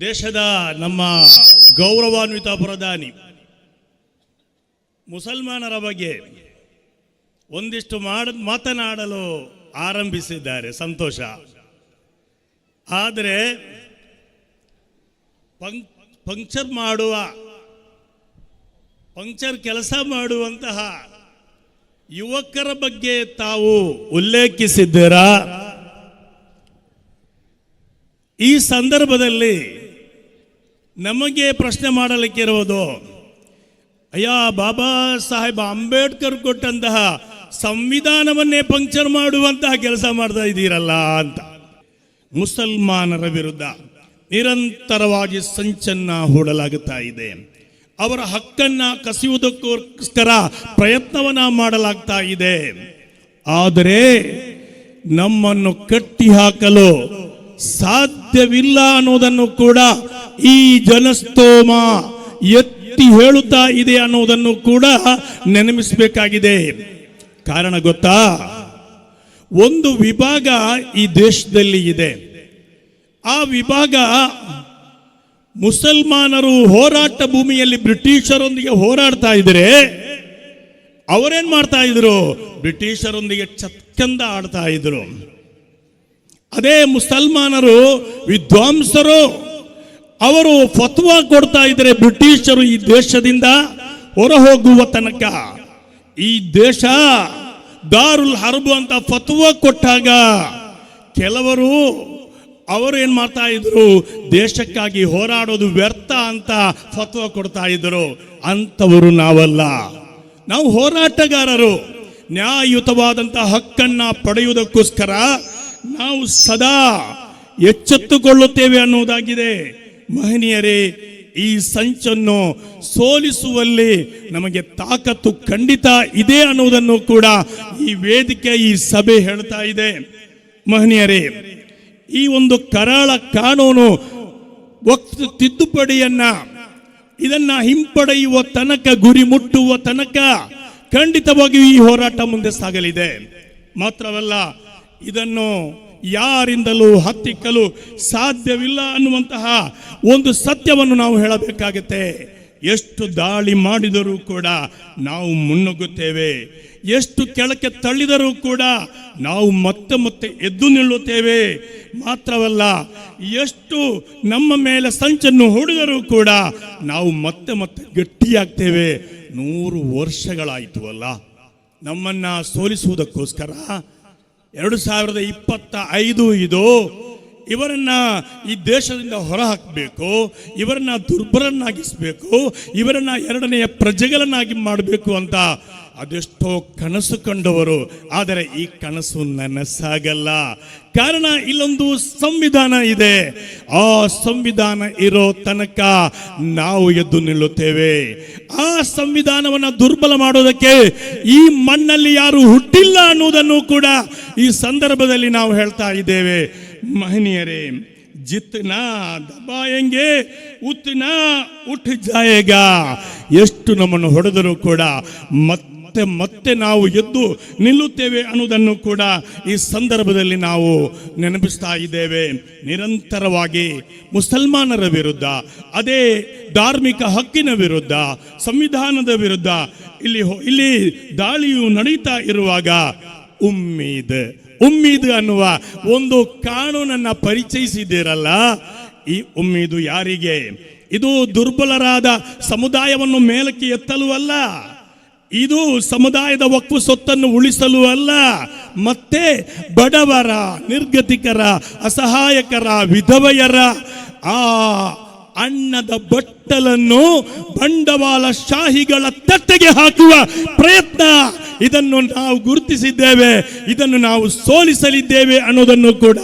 ದೇಶದ ನಮ್ಮ ಗೌರವಾನ್ವಿತ ಪ್ರಧಾನಿ. ಮುಸಲ್ಮಾನರ ಬಗ್ಗೆ ಒಂದಿಷ್ಟು ಮಾಡ, ಮಾತನಾಡಲು ಆರಂಭಿಸಿದ್ದಾರೆ ಸಂತೋಷ. ಆದರೆ ಪಂಕ್ ಪಂಕ್ಚರ್ ಮಾಡುವ, ಪಂಕ್ಚರ್ ಕೆಲಸ ಮಾಡುವಂತಹ ಯುವಕರ ಬಗ್ಗೆ ತಾವು ಉಲ್ಲೇಖಿಸಿದ್ದೀರಾ? ಈ ಸಂದರ್ಭದಲ್ಲಿ ನಮಗೆ ಪ್ರಶ್ನೆ ಮಾಡಲಿಕ್ಕಿರುವುದು, ಅಯ್ಯ ಬಾಬಾ ಸಾಹೇಬ್ ಅಂಬೇಡ್ಕರ್ ಕೊಟ್ಟಂತಹ ಸಂವಿಧಾನವನ್ನೇ ಪಂಕ್ಚರ್ ಮಾಡುವಂತಹ ಕೆಲಸ ಮಾಡ್ತಾ ಇದ್ದೀರಲ್ಲ ಅಂತ. ಮುಸಲ್ಮಾನರ ವಿರುದ್ಧ ನಿರಂತರವಾಗಿ ಸಂಚನ್ನ ಹೂಡಲಾಗುತ್ತಾ ಇದೆ. ಅವರ ಹಕ್ಕನ್ನ ಕಸಿಯುವುದಕ್ಕೋಸ್ಕರ ಪ್ರಯತ್ನವನ್ನ ಮಾಡಲಾಗ್ತಾ ಇದೆ. ಆದರೆ ನಮ್ಮನ್ನು ಕಟ್ಟಿ ಹಾಕಲು ಸಾಧ್ಯವಿಲ್ಲ ಅನ್ನೋದನ್ನು ಕೂಡ ಈ ಜನಸ್ತೋಮ ಎತ್ತಿ ಹೇಳುತ್ತಾ ಇದೆ ಅನ್ನೋದನ್ನು ಕೂಡ ನೆನಪಿಸಬೇಕಾಗಿದೆ. ಕಾರಣ ಗೊತ್ತಾ? ಒಂದು ವಿಭಾಗ ಈ ದೇಶದಲ್ಲಿ ಇದೆ. ಆ ವಿಭಾಗ ಮುಸಲ್ಮಾನರು ಹೋರಾಟ ಭೂಮಿಯಲ್ಲಿ ಬ್ರಿಟಿಷರೊಂದಿಗೆ ಹೋರಾಡ್ತಾ ಇದ್ರೆ ಅವರೇನ್ ಮಾಡ್ತಾ ಇದ್ರು? ಬ್ರಿಟಿಷರೊಂದಿಗೆ ಚತ್ಕಂದ ಆಡ್ತಾ ಇದ್ರು. ಅದೇ ಮುಸಲ್ಮಾನರು, ವಿದ್ವಾಂಸರು, ಅವರು ಫತ್ವಾ ಕೊಡ್ತಾ ಇದ್ರೆ ಬ್ರಿಟಿಷರು ಈ ದೇಶದಿಂದ ಹೊರ ಹೋಗುವ ತನಕ. ಈ ದೇಶ ದಾರುಲ್ ಹರ್ಬು ಅಂತ ಫತ್ವಾ ಕೊಟ್ಟಾಗ ಕೆಲವರು ಅವರು ಏನು ಮಾಡ್ತಾ ಇದ್ರು? ದೇಶಕ್ಕಾಗಿ ಹೋರಾಡೋದು ವ್ಯರ್ಥ ಅಂತ ಫತ್ವ ಕೊಡ್ತಾ ಇದ್ರು. ಅಂತವರು ನಾವಲ್ಲ. ನಾವು ಹೋರಾಟಗಾರರು. ನ್ಯಾಯಯುತವಾದಂತಹ ಹಕ್ಕನ್ನ ಪಡೆಯುವುದಕ್ಕೋಸ್ಕರ ನಾವು ಸದಾ ಎಚ್ಚೆತ್ತುಕೊಳ್ಳುತ್ತೇವೆ ಅನ್ನುವುದಾಗಿದೆ. ಮಹನೀಯರೇ, ಈ ಸಂಚನ್ನು ಸೋಲಿಸುವಲ್ಲಿ ನಮಗೆ ತಾಕತ್ತು ಖಂಡಿತ ಇದೆ ಅನ್ನುವುದನ್ನು ಕೂಡ ಈ ವೇದಿಕೆ, ಈ ಸಭೆ ಹೇಳ್ತಾ ಇದೆ. ಮಹನೀಯರೇ, ಈ ಒಂದು ಕರಾಳ ಕಾನೂನು ವಕ್ತ ತಿದ್ದುಪಡಿಯನ್ನ, ಇದನ್ನ ಹಿಂಪಡೆಯುವ ತನಕ, ಗುರಿ ಮುಟ್ಟುವ ತನಕ ಖಂಡಿತವಾಗಿಯೂ ಈ ಹೋರಾಟ ಮುಂದೆ ಸಾಗಲಿದೆ. ಮಾತ್ರವಲ್ಲ ಇದನ್ನು ಯಾರಿಂದಲೂ ಹತ್ತಿಕ್ಕಲು ಸಾಧ್ಯವಿಲ್ಲ ಅನ್ನುವಂತಹ ಒಂದು ಸತ್ಯವನ್ನು ನಾವು ಹೇಳಬೇಕಾಗತ್ತೆ. ಎಷ್ಟು ದಾಳಿ ಮಾಡಿದರೂ ಕೂಡ ನಾವು ಮುನ್ನುಗ್ಗುತ್ತೇವೆ. ಎಷ್ಟು ಕೆಳಕ್ಕೆ ತಳ್ಳಿದರೂ ಕೂಡ ನಾವು ಮತ್ತೆ ಮತ್ತೆ ಎದ್ದು ನಿಲ್ಲುತ್ತೇವೆ. ಮಾತ್ರವಲ್ಲ, ಎಷ್ಟು ನಮ್ಮ ಮೇಲೆ ಸಂಚನ್ನು ಹೊಡೆದರೂ ಕೂಡ ನಾವು ಮತ್ತೆ ಮತ್ತೆ ಗಟ್ಟಿಯಾಗ್ತೇವೆ. ನೂರು ವರ್ಷಗಳಾಯಿತು ಅಲ್ಲ. ನಮ್ಮನ್ನ ಸೋಲಿಸುವುದಕ್ಕೋಸ್ಕರ ಎರಡು ಸಾವಿರದ ಇಪ್ಪತ್ತ ಐದು ಇದು ಇವರನ್ನ ಈ ದೇಶದಿಂದ ಹೊರ ಹಾಕಬೇಕು ಇವರನ್ನ ದುರ್ಬಲನ್ನಾಗಿಸಬೇಕು ಇವರನ್ನ ಎರಡನೆಯ ಪ್ರಜೆಗಳನ್ನಾಗಿ ಮಾಡಬೇಕು ಅಂತ ಅದೆಷ್ಟೋ ಕನಸು ಕಂಡವರು, ಆದರೆ ಈ ಕನಸು ನನಸಾಗಲ್ಲ. ಕಾರಣ ಇಲ್ಲೊಂದು ಸಂವಿಧಾನ ಇದೆ. ಆ ಸಂವಿಧಾನ ಇರೋ ತನಕ ನಾವು ಎದ್ದು ನಿಲ್ಲುತ್ತೇವೆ. ಆ ಸಂವಿಧಾನವನ್ನು ದುರ್ಬಲ ಮಾಡೋದಕ್ಕೆ ಈ ಮಣ್ಣಲ್ಲಿ ಯಾರು ಹುಟ್ಟಿಲ್ಲ ಅನ್ನುವುದನ್ನು ಕೂಡ ಈ ಸಂದರ್ಭದಲ್ಲಿ ನಾವು ಹೇಳ್ತಾ ಇದ್ದೇವೆ. ಮಹನೀಯರೇ, ಜಿತ್ನಾ ದಬಾಯಂಗೆ ಉತ್ನಾ ಉಠ್ ಜಾಯೇಗ? ಎಷ್ಟು ನಮ್ಮನ್ನು ಹೊಡೆದರೂ ಕೂಡ ಮತ್ತೆ ಮತ್ತೆ ಮತ್ತೆ ನಾವು ಎದ್ದು ನಿಲ್ಲುತ್ತೇವೆ ಅನ್ನೋದನ್ನು ಕೂಡ ಈ ಸಂದರ್ಭದಲ್ಲಿ ನಾವು ನೆನಪಿಸ್ತಾ ಇದ್ದೇವೆ. ನಿರಂತರವಾಗಿ ಮುಸಲ್ಮಾನರ ವಿರುದ್ಧ, ಅದೇ ಧಾರ್ಮಿಕ ಹಕ್ಕಿನ ವಿರುದ್ಧ, ಸಂವಿಧಾನದ ವಿರುದ್ಧ ಇಲ್ಲಿ ಇಲ್ಲಿ ದಾಳಿಯು ನಡೀತಾ ಇರುವಾಗ ಉಮ್ಮೀದ್ ಉಮ್ಮೀದ್ ಅನ್ನುವ ಒಂದು ಕಾನೂನನ್ನು ಪರಿಚಯಿಸಿದ್ದೀರಲ್ಲ? ಈ ಉಮ್ಮೀದು ಯಾರಿಗೆ? ಇದು ದುರ್ಬಲರಾದ ಸಮುದಾಯವನ್ನು ಮೇಲಕ್ಕೆ ಎತ್ತಲು ಅಲ್ಲ. ಇದು ಸಮುದಾಯದ ವಕ್ಫು ಸೊತ್ತನ್ನು ಉಳಿಸಲು ಅಲ್ಲ ಮತ್ತೆ ಬಡವರ ನಿರ್ಗತಿಕರ ಅಸಹಾಯಕರ ವಿಧವೆಯರ ಆ ಅನ್ನದ ಬಟ್ಟಲನ್ನು ಬಂಡವಾಳ ಶಾಹಿಗಳ ತಟ್ಟೆಗೆ ಹಾಕುವ ಪ್ರಯತ್ನ ಇದನ್ನು ನಾವು ಗುರುತಿಸಿದ್ದೇವೆ, ಇದನ್ನು ನಾವು ಸೋಲಿಸಲಿದ್ದೇವೆ ಅನ್ನೋದನ್ನು ಕೂಡ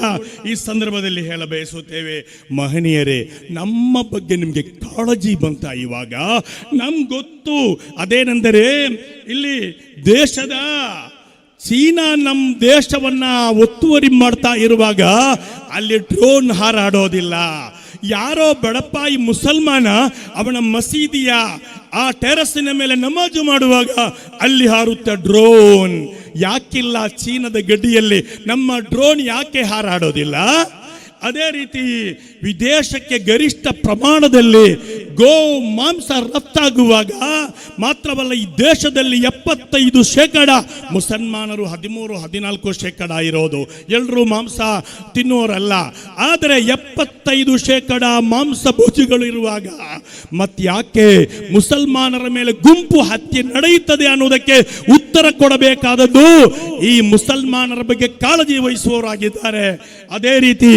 ಈ ಸಂದರ್ಭದಲ್ಲಿ ಹೇಳ ಬಯಸುತ್ತೇವೆ. ಮಹನೀಯರೇ, ನಮ್ಮ ಬಗ್ಗೆ ನಿಮಗೆ ಕಾಳಜಿ ಬಂತ ಇವಾಗ. ನಮ್ಗೆ ಗೊತ್ತು. ಅದೇನೆಂದರೆ, ಇಲ್ಲಿ ದೇಶದ ಚೀನಾ ನಮ್ಮ ದೇಶವನ್ನ ಒತ್ತುವರಿ ಮಾಡ್ತಾ ಇರುವಾಗ ಅಲ್ಲಿ ಡ್ರೋನ್ ಹಾರಾಡೋದಿಲ್ಲ. ಯಾರೋ ಬಡಪ್ಪಾಯಿ ಮುಸಲ್ಮಾನ ಅವನ ಮಸೀದಿಯ ಆ ಟೆರಸಿನ ಮೇಲೆ ನಮಾಜು ಮಾಡುವಾಗ ಅಲ್ಲಿ ಹಾರುತ್ತ ಡ್ರೋನ್. ಯಾಕಿಲ್ಲ ಚೀನಾದ ಗಡಿಯಲ್ಲಿ ನಮ್ಮ ಡ್ರೋನ್ ಯಾಕೆ ಹಾರಾಡೋದಿಲ್ಲ? ಅದೇ ರೀತಿ ವಿದೇಶಕ್ಕೆ ಗರಿಷ್ಠ ಪ್ರಮಾಣದಲ್ಲಿ ಗೋ ಮಾಂಸ ರಫ್ತಾಗುವಾಗ ಮಾತ್ರವಲ್ಲ ಈ ದೇಶದಲ್ಲಿ ಎಪ್ಪತ್ತೈದು ಶೇಕಡ, ಮುಸಲ್ಮಾನರು ಹದಿಮೂರು, ಹದಿನಾಲ್ಕು ಶೇಕಡ ಇರೋದು. ಎಲ್ಲರೂ ಮಾಂಸ ತಿನ್ನುವರಲ್ಲ ಆದರೆ ಎಪ್ಪತ್ತೈದು ಶೇಕಡ ಮಾಂಸ ಭೋಜಿಗಳು ಇರುವಾಗ ಮತ್ಯಾಕೆ ಮುಸಲ್ಮಾನರ ಮೇಲೆ ಗುಂಪು ಹತ್ಯೆ ನಡೆಯುತ್ತದೆ ಅನ್ನೋದಕ್ಕೆ ಉತ್ತರ ಕೊಡಬೇಕಾದದ್ದು ಈ ಮುಸಲ್ಮಾನರ ಬಗ್ಗೆ ಕಾಳಜಿ ವಹಿಸುವವರಾಗಿದ್ದಾರೆ. ಅದೇ ರೀತಿ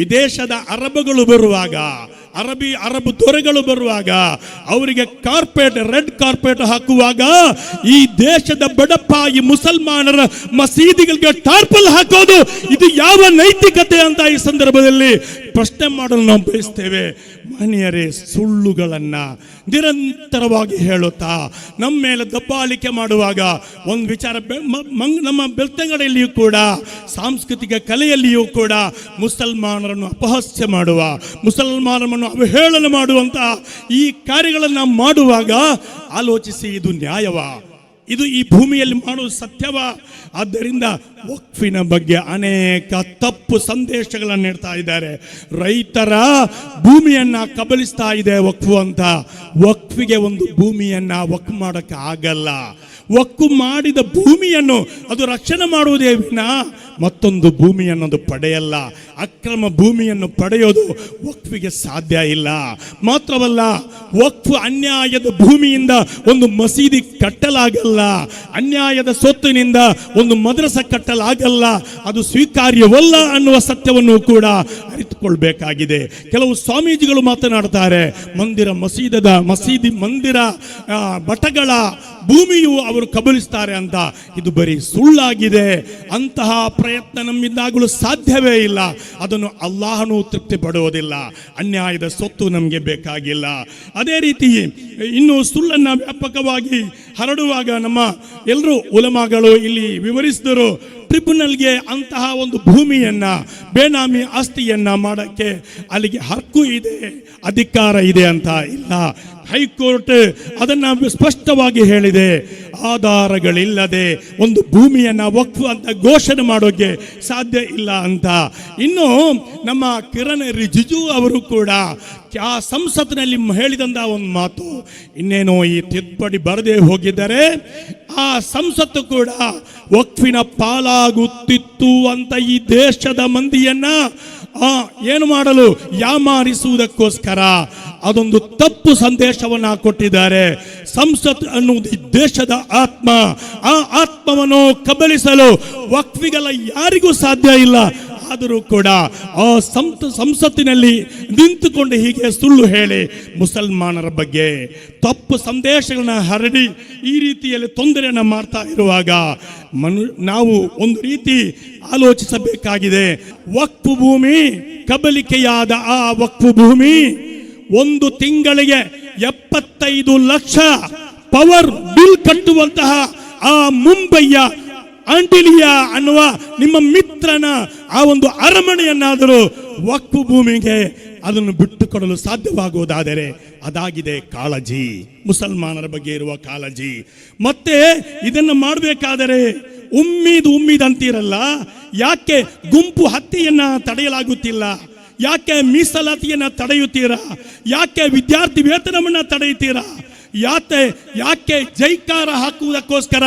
ವಿದೇಶದ ಅರಬಗಳು ಬರುವಾಗ, ಅರಬಿ, ಅರಬ್ ದೊರೆಗಳು ಬರುವಾಗ, ಅವರಿಗೆ ಕಾರ್ಪೆಟ್, ರೆಡ್ ಕಾರ್ಪೆಟ್ ಹಾಕುವಾಗ ಈ ದೇಶದ ಬಡಪ್ಪ ಈ ಮುಸಲ್ಮಾನರ ಮಸೀದಿಗಳಿಗೆ ಟಾರ್ಪಲ್ ಹಾಕೋದು ಇದು ಯಾವ ನೈತಿಕತೆ ಅಂತ ಈ ಸಂದರ್ಭದಲ್ಲಿ ಪ್ರಶ್ನೆ ಮಾಡಲು ನಾವು ಬಯಸ್ತೇವೆ ಮನೆಯರೇ ಸುಳ್ಳುಗಳನ್ನು ನಿರಂತರವಾಗಿ ಹೇಳುತ್ತಾ, ನಮ್ಮ ಮೇಲೆ ದಬ್ಬಾಳಿಕೆ ಮಾಡುವಾಗ ಒಂದು ವಿಚಾರ ನಮ್ಮ ಬೆಳ್ತಂಗಡಿಯಲ್ಲಿಯೂ ಕೂಡ, ಸಾಂಸ್ಕೃತಿಕ ಕಲೆಯಲ್ಲಿಯೂ ಕೂಡ ಮುಸಲ್ಮಾನರನ್ನು ಅಪಹಾಸ್ಯ ಮಾಡುವ, ಮುಸಲ್ಮಾನರನ್ನು ಅವಹೇಳನ ಮಾಡುವಂತಹ ಈ ಕಾರ್ಯಗಳನ್ನು ಮಾಡುವಾಗ ಆಲೋಚಿಸಿ ಇದು ನ್ಯಾಯವ? ಇದು ಈ ಭೂಮಿಯಲ್ಲಿ ಮಾಡುವ ಸತ್ಯವ? ಆದ್ದರಿಂದ ವಕ್ಫಿನ ಬಗ್ಗೆ ಅನೇಕ ತಪ್ಪು ಸಂದೇಶಗಳನ್ನು ನೀಡ್ತಾ ಇದ್ದಾರೆ. ರೈತರ ಭೂಮಿಯನ್ನ ಕಬಲಿಸ್ತಾ ಇದೆ ವಕ್ಫು ಅಂತ. ವಕ್ಫಿಗೆ ಒಂದು ಭೂಮಿಯನ್ನ ವಕ್ಫ್ ಮಾಡಕ್ಕೆ ಆಗಲ್ಲ. ಒಕ್ಕು ಮಾಡಿದ ಭೂಮಿಯನ್ನು ಅದು ರಕ್ಷಣೆ ಮಾಡುವುದೇ ವಿನ? ಮತ್ತೊಂದು ಭೂಮಿಯನ್ನು ಅದು ಪಡೆಯಲ್ಲ. ಅಕ್ರಮ ಭೂಮಿಯನ್ನು ಪಡೆಯೋದು ವಕ್ಫಿಗೆ ಸಾಧ್ಯ ಇಲ್ಲ. ಮಾತ್ರವಲ್ಲ, ವಕ್ಫ್ ಅನ್ಯಾಯದ ಭೂಮಿಯಿಂದ ಒಂದು ಮಸೀದಿ ಕಟ್ಟಲಾಗಲ್ಲ. ಅನ್ಯಾಯದ ಸೊತ್ತಿನಿಂದ ಒಂದು ಮದ್ರಸ ಕಟ್ಟಲಾಗಲ್ಲ. ಅದು ಸ್ವೀಕಾರ್ಯವಲ್ಲ ಅನ್ನುವ ಸತ್ಯವನ್ನು ಕೂಡ ಅರಿತುಕೊಳ್ಬೇಕಾಗಿದೆ. ಕೆಲವು ಸ್ವಾಮೀಜಿಗಳು ಮಾತನಾಡ್ತಾರೆ, ಮಂದಿರ ಮಸೀದದ ಮಸೀದಿ ಮಂದಿರ ಮಠಗಳ ಭೂಮಿಯು ಅವರು ಕಬಲಿಸ್ತಾರೆ ಅಂತ. ಇದು ಬರೀ ಸುಳ್ಳಾಗಿದೆ. ಅಂತಹ ಪ್ರಯತ್ನ ನಮ್ಮಿಂದಾಗಲು ಸಾಧ್ಯವೇ ಇಲ್ಲ. ಅದನ್ನು ಅಲ್ಲಾಹನು ತೃಪ್ತಿ ಪಡುವುದಿಲ್ಲ ಅನ್ಯಾಯದ ಸೊತ್ತು ನಮಗೆ ಬೇಕಾಗಿಲ್ಲ. ಅದೇ ರೀತಿ ಇನ್ನು ಸುಳ್ಳನ್ನು ವ್ಯಾಪಕವಾಗಿ ಹರಡುವಾಗ ನಮ್ಮ ಎಲ್ಲರೂ ಉಲಮಾಗಳು ಇಲ್ಲಿ ವಿವರಿಸಿದರು ಟ್ರಿಬ್ಯುನಲ್ಗೆ ಅಂತಹ ಒಂದು ಭೂಮಿಯನ್ನು, ಬೇನಾಮಿ ಆಸ್ತಿಯನ್ನು ಮಾಡೋಕ್ಕೆ ಅಲ್ಲಿಗೆ ಹಕ್ಕು ಇದೆ, ಅಧಿಕಾರ ಇದೆ ಅಂತ ಇಲ್ಲ. ಹೈಕೋರ್ಟ್ ಅದನ್ನ ಸ್ಪಷ್ಟವಾಗಿ ಹೇಳಿದೆ. ಆಧಾರಗಳಿಲ್ಲದೆ ಒಂದು ಭೂಮಿಯನ್ನ ವಕ್ಫ್ ಅಂತ ಘೋಷಣೆ ಮಾಡೋಕೆ ಸಾಧ್ಯ ಇಲ್ಲ ಅಂತ. ಇನ್ನು ನಮ್ಮ ಕಿರಣ್ ರಿಜಿಜು ಅವರು ಕೂಡ ಆ ಸಂಸತ್ತಿನಲ್ಲಿ ಹೇಳಿದಂತ ಒಂದು ಮಾತು, ಇನ್ನೇನೋ ಈ ತಿದ್ದುಪಡಿ ಬರದೇ ಹೋಗಿದ್ದರೆ ಆ ಸಂಸತ್ತು ಕೂಡ ವಕ್ಫಿನ ಪಾಲಾಗುತ್ತಿತ್ತು ಅಂತ ಈ ದೇಶದ ಮಂದಿಯನ್ನ ಆ, ಏನು ಮಾಡಲು ಯಾಮಾರಿಸುವುದಕ್ಕೋಸ್ಕರ ಅದೊಂದು ತಪ್ಪು ಸಂದೇಶವನ್ನ ಕೊಟ್ಟಿದ್ದಾರೆ. ಸಂಸತ್ ಅನ್ನುವುದು ದೇಶದ ಆತ್ಮ. ಆ ಆತ್ಮವನ್ನು ಕಬಲಿಸಲು ವಕ್ವಿಗಳ ಯಾರಿಗೂ ಸಾಧ್ಯ ಇಲ್ಲ. ಆದರೂ ಕೂಡ ಆ ಸಂತ ಸಂಸತ್ತಿನಲ್ಲಿ ನಿಂತುಕೊಂಡು ಹೀಗೆ ಸುಳ್ಳು ಹೇಳಿ ಮುಸಲ್ಮಾನರ ಬಗ್ಗೆ ತಪ್ಪು ಸಂದೇಶಗಳನ್ನ ಹರಡಿ ಈ ರೀತಿಯಲ್ಲಿ ತೊಂದರೆಯನ್ನು ಮಾಡ್ತಾ ಇರುವಾಗ ಮನು ನಾವು ಒಂದು ರೀತಿ ಆಲೋಚಿಸಬೇಕಾಗಿದೆ. ವಕ್ಫು ಭೂಮಿ, ಕಬಲಿಕೆಯಾದ ಆ ವಕ್ಫು ಭೂಮಿ ಒಂದು ತಿಂಗಳಿಗೆ ಎಪ್ಪತ್ತೈದು ಲಕ್ಷ ಪವರ್ ಬಿಲ್ ಕಟ್ಟುವಂತಹ ಆ ಮುಂಬೈಯ ಆಂಟಿಲಿಯಾ ಅನ್ನುವ ನಿಮ್ಮ ಮಿತ್ರನ ಆ ಒಂದು ಅರಮನೆಯನ್ನಾದರೂ ವಕ್ಫು ಭೂಮಿಗೆ ಅದನ್ನು ಬಿಟ್ಟುಕೊಡಲು ಸಾಧ್ಯವಾಗುವುದಾದರೆ ಅದಾಗಿದೆ ಕಾಳಜಿ. ಮುಸಲ್ಮಾನರ ಬಗ್ಗೆ ಇರುವ ಕಾಳಜಿ. ಮತ್ತೆ ಇದನ್ನು ಮಾಡಬೇಕಾದರೆ ಉಮ್ಮೀದ್ ಉಮ್ಮೀದ್ ಅಂತೀರಲ್ಲ, ಯಾಕೆ ಗುಂಪು ಹತ್ಯೆಯನ್ನ ತಡೆಯಲಾಗುತ್ತಿಲ್ಲ, ಯಾಕೆ ಮೀಸಲಾತಿಯನ್ನ ತಡೆಯುತ್ತೀರಾ, ಯಾಕೆ ವಿದ್ಯಾರ್ಥಿ ವೇತನವನ್ನ ತಡೆಯುತ್ತೀರಾ ಯಾಕೆ ಯಾಕೆ ಜೈಕಾರ ಹಾಕುವುದಕ್ಕೋಸ್ಕರ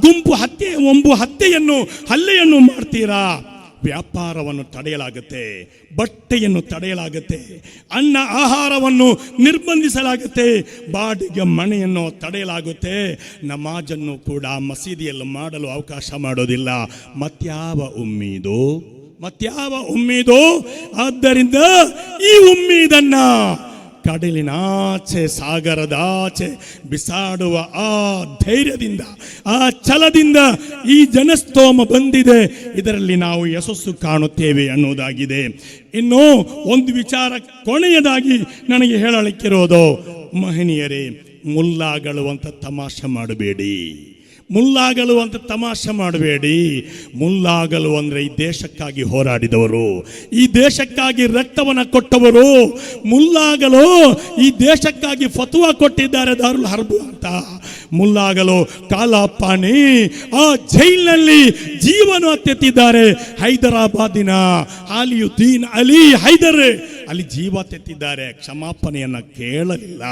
ಗುಂಪು ಹತ್ಯೆ ಒಂಬು ಹತ್ಯೆಯನ್ನು ಹಲ್ಲೆಯನ್ನು ಮಾಡ್ತೀರಾ? ವ್ಯಾಪಾರವನ್ನು ತಡೆಯಲಾಗುತ್ತೆ, ಬಟ್ಟೆಯನ್ನು ತಡೆಯಲಾಗುತ್ತೆ, ಅನ್ನ ಆಹಾರವನ್ನು ನಿರ್ಬಂಧಿಸಲಾಗುತ್ತೆ, ಬಾಡಿಗೆ ಮನೆಯನ್ನು ತಡೆಯಲಾಗುತ್ತೆ. ನಮಾಜನ್ನು ಕೂಡ ಮಸೀದಿಯಲ್ಲಿ ಮಾಡಲು ಅವಕಾಶ ಮಾಡೋದಿಲ್ಲ. ಮತ್ಯಾವ ಉಮ್ಮೀದು? ಮತ್ಯಾವ ಉಮ್ಮೀದು? ಆದ್ದರಿಂದ ಈ ಉಮ್ಮೀದನ್ನ ಕಡಲಿನಾಚೆ ಸಾಗರದಾಚೆ ಬಿಸಾಡುವ ಆ ಧೈರ್ಯದಿಂದ, ಆ ಛಲದಿಂದ ಈ ಜನಸ್ತೋಮ ಬಂದಿದೆ. ಇದರಲ್ಲಿ ನಾವು ಯಶಸ್ಸು ಕಾಣುತ್ತೇವೆ ಅನ್ನೋದಾಗಿದೆ ಇನ್ನು ಒಂದು ವಿಚಾರ ಕೊನೆಯದಾಗಿ ನನಗೆ ಹೇಳಲಿಕ್ಕಿರೋದು, ಮಹನೀಯರೇ ಮುಲ್ಲಾಗಳು ಅಂತ ತಮಾಷೆ ಮಾಡಬೇಡಿ. ಮುಲ್ಲಾಗಲು ಅಂತ ತಮಾಷೆ ಮಾಡಬೇಡಿ. ಮುಲ್ಲಾಗಲು ಅಂದರೆ ಈ ದೇಶಕ್ಕಾಗಿ ಹೋರಾಡಿದವರು. ಈ ದೇಶಕ್ಕಾಗಿ ರಕ್ತವನ್ನು ಕೊಟ್ಟವರು. ಮುಲ್ಲಾಗಲು ಈ ದೇಶಕ್ಕಾಗಿ ಫತುವ ಕೊಟ್ಟಿದ್ದಾರೆ ದಾರುಲ್ ಹರ್ಬು ಅಂತ. ಮುಲ್ಲಾಗಲು ಕಾಲಾಪಾನಿ ಆ ಜೈಲಿನಲ್ಲಿ ಜೀವನ ತೆತ್ತಿದ್ದಾರೆ ಹೈದರಾಬಾದಿನ ಅಲಿಯುದ್ದೀನ್ ಅಲಿ ಹೈದರ್. ಅಲ್ಲಿ ಜೀವ ತೆತ್ತಿದ್ದಾರೆ ಕ್ಷಮಾಪಣೆಯನ್ನು ಕೇಳಲಿಲ್ಲ.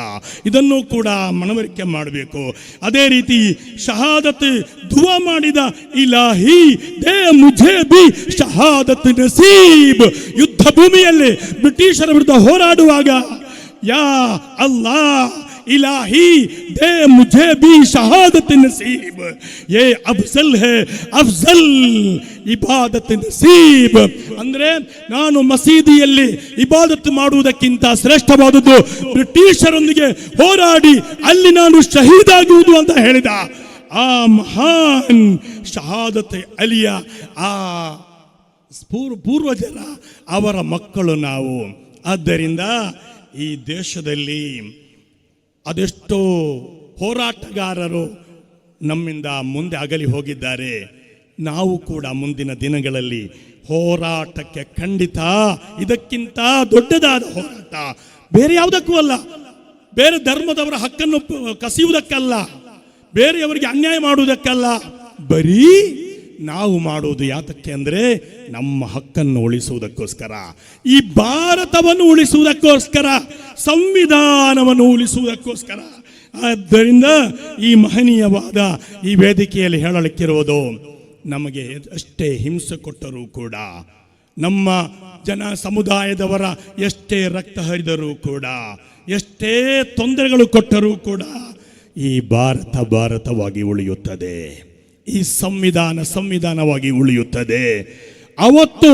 ಇದನ್ನು ಕೂಡ ಮನವರಿಕೆ ಮಾಡಬೇಕು. ಅದೇ ರೀತಿ ಶಹಾದತ್ ಧುವ ಮಾಡಿದ ಇಲಾಹಿ ದೇ ಮುझे ಬಿ ಶಹಾದತ್ ನಸೀಬ್ ಯುದ್ಧ ಭೂಮಿಯಲ್ಲಿ ಬ್ರಿಟಿಷರ ವಿರುದ್ಧ ಹೋರಾಡುವಾಗ, ಯಾ ಅಲ್ಲಾ इलाही दे मुझे भी शहादत नसीब ये अफजल है अफजल ಇಬಾದತ್ ನಸೀಬ್ ಅಂದ್ರೆ ನಾನು ಮಸೀದಿಯಲ್ಲಿ ಇಬಾದತ್ ಮಾಡುವುದಕ್ಕಿಂತ ಶ್ರೇಷ್ಠವಾದದ್ದು ಬ್ರಿಟಿಷರೊಂದಿಗೆ ಹೋರಾಡಿ ಅಲ್ಲಿ ನಾನು ಶಹೀದಾಗುವುದು ಅಂತ ಹೇಳಿದ ಆ ಮಹಾನ್ ಶಹಾದತ್ ಅಲಿಯ ಆ ಪೂರ್ವ ಪೂರ್ವಜರ ಅವರ ಮಕ್ಕಳು ನಾವು ಆದ್ದರಿಂದ ಈ ದೇಶದಲ್ಲಿ ಅದೆಷ್ಟೋ ಹೋರಾಟಗಾರರು ನಮ್ಮಿಂದ ಮುಂದೆ ಅಗಲಿ ಹೋಗಿದ್ದಾರೆ. ನಾವು ಕೂಡ ಮುಂದಿನ ದಿನಗಳಲ್ಲಿ ಹೋರಾಟಕ್ಕೆ ಖಂಡಿತ ಇದಕ್ಕಿಂತ ದೊಡ್ಡದಾದ ಹೋರಾಟ. ಬೇರೆ ಯಾವುದಕ್ಕೂ ಅಲ್ಲ. ಬೇರೆ ಧರ್ಮದವರ ಹಕ್ಕನ್ನು ಕಸಿಯುವುದಕ್ಕಲ್ಲ. ಬೇರೆಯವರಿಗೆ ಅನ್ಯಾಯ ಮಾಡುವುದಕ್ಕಲ್ಲ. ಬರೀ ನಾವು ಮಾಡುವುದು ಯಾತಕ್ಕೆ ಅಂದರೆ ನಮ್ಮ ಹಕ್ಕನ್ನು ಉಳಿಸುವುದಕ್ಕೋಸ್ಕರ. ಈ ಭಾರತವನ್ನು ಉಳಿಸುವುದಕ್ಕೋಸ್ಕರ, ಸಂವಿಧಾನವನ್ನು ಉಳಿಸುವುದಕ್ಕೋಸ್ಕರ. ಆದ್ದರಿಂದ ಈ ಮಹನೀಯವಾದ ಈ ವೇದಿಕೆಯಲ್ಲಿ ಹೇಳಲಿಕ್ಕಿರುವುದು, ನಮಗೆ ಅಷ್ಟೇ ಹಿಂಸೆ ಕೊಟ್ಟರೂ ಕೂಡ, ನಮ್ಮ ಜನ ಸಮುದಾಯದವರ ಎಷ್ಟೇ ರಕ್ತ ಹರಿದರೂ ಕೂಡ, ಎಷ್ಟೇ ತೊಂದರೆಗಳು ಕೊಟ್ಟರೂ ಕೂಡ ಈ ಭಾರತ ಭಾರತವಾಗಿ ಉಳಿಯುತ್ತದೆ. ಈ ಸಂವಿಧಾನ ಸಂವಿಧಾನವಾಗಿ ಉಳಿಯುತ್ತದೆ. ಅವತ್ತು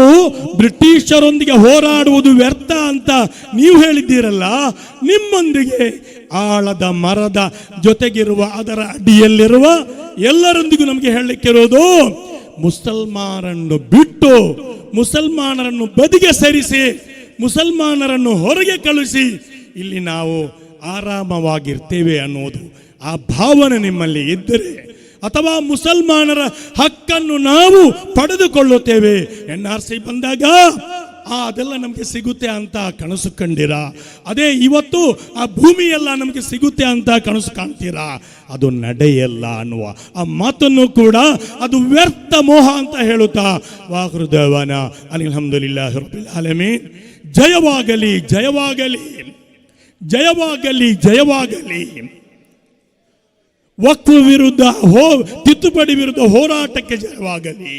ಬ್ರಿಟಿಷರೊಂದಿಗೆ ಹೋರಾಡುವುದು ವ್ಯರ್ಥ ಅಂತ ನೀವು ಹೇಳಿದ್ದೀರಲ್ಲ, ನಿಮ್ಮೊಂದಿಗೆ ಆಳದ ಮರದ ಜೊತೆಗಿರುವ ಅದರ ಅಡಿಯಲ್ಲಿರುವ ಎಲ್ಲರೊಂದಿಗೂ ನಮಗೆ ಹೇಳಲಿಕ್ಕಿರೋದು ಮುಸಲ್ಮಾನರನ್ನು ಬಿಟ್ಟು ಮುಸಲ್ಮಾನರನ್ನು ಬದಿಗೆ ಸರಿಸಿ, ಮುಸಲ್ಮಾನರನ್ನು ಹೊರಗೆ ಕಳುಹಿಸಿ ಇಲ್ಲಿ ನಾವು ಆರಾಮವಾಗಿರ್ತೇವೆ ಅನ್ನೋದು ಆ ಭಾವನೆ ನಿಮ್ಮಲ್ಲಿ ಇದ್ದರೆ ಅಥವಾ ಮುಸಲ್ಮಾನರ ಹಕ್ಕನ್ನು ನಾವು ಪಡೆದುಕೊಳ್ಳುತ್ತೇವೆ. ಎನ್ ಆರ್ ಸಿ ಬಂದಾಗ, ಆ, ಅದೆಲ್ಲ ನಮಗೆ ಸಿಗುತ್ತೆ ಅಂತ ಕನಸು ಕಂಡಿರ? ಅದೇ ಇವತ್ತು ಆ ಭೂಮಿ ಎಲ್ಲ ನಮಗೆ ಸಿಗುತ್ತೆ ಅಂತ ಕನಸು ಕಾಣ್ತೀರಾ? ಅದು ನಡೆಯಲ್ಲ ಅನ್ನುವ ಆ ಮಾತನ್ನು ಕೂಡ ಅದು ವ್ಯರ್ಥ ಮೋಹ ಅಂತ ಹೇಳುತ್ತಾ? ವಾಹೃದೇವನ ಅಲ್ಹಮ್ದುಲಿಲ್ಲಾಹಿ ರಬ್ಬಿಲ್ ಆಲಮೀನ್. ಜಯವಾಗಲಿ ಜಯವಾಗಲಿ ಜಯವಾಗಲಿ ಜಯವಾಗಲಿ. ವಕ್ಫ್ ವಿರುದ್ಧ ಹೋ ತಿದ್ದುಪಡಿ ವಿರುದ್ಧ ಹೋರಾಟಕ್ಕೆ ಜಯವಾಗಲಿ.